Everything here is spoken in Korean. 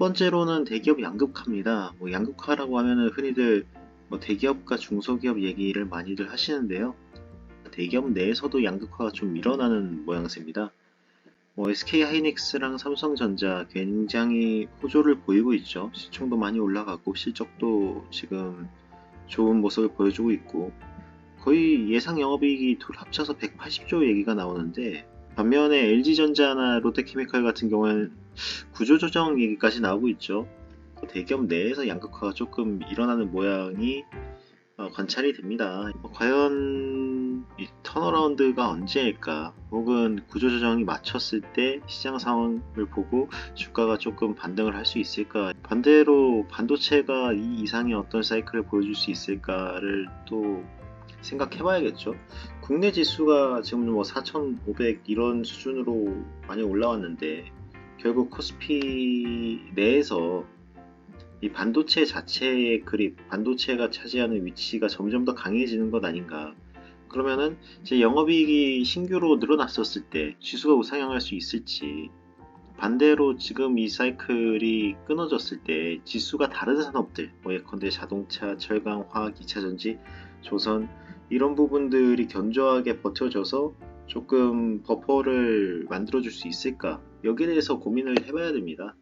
번째로는 대기업 양극화입니다. 뭐 양극화라고 하면은 흔히들 뭐 대기업과 중소기업 얘기를 많이들 하시는데요. 대기업 내에서도 양극화가 좀 일어나는 모양새입니다. 뭐 SK 하이닉스랑 삼성전자 굉장히 호조를 보이고 있죠. 시총도 많이 올라가고 실적도 지금 좋은 모습을 보여주고 있고 거의 예상 영업이익이 둘 합쳐서 180조 얘기가 나오는데 반면에 LG전자나 롯데케미칼 같은 경우는 구조조정 얘기까지 나오고 있죠. 대기업 내에서 양극화가 조금 일어나는 모양이 어, 관찰이 됩니다. 뭐 과연 이 턴어라운드가 언제일까? 혹은 구조조정이 맞췄을 때 시장 상황을 보고 주가가 조금 반등을 할 수 있을까? 반대로 반도체가 이 이상의 어떤 사이클을 보여줄 수 있을까를 또 생각해 봐야겠죠. 국내 지수가 지금 뭐 4,500 이런 수준으로 많이 올라왔는데 결국 코스피 내에서 이 반도체 자체의 그립, 반도체가 차지하는 위치가 점점 더 강해지는 것 아닌가. 그러면은 이제 영업이익이 신규로 늘어났었을 때 지수가 우상향할 수 있을지 반대로 지금 이 사이클이 끊어졌을 때 지수가 다른 산업들, 뭐 예컨대 자동차, 철강, 화학, 2차전지, 조선 이런 부분들이 견조하게 버텨져서 조금 버퍼를 만들어줄 수 있을까 여기에 대해서 고민을 해봐야 됩니다.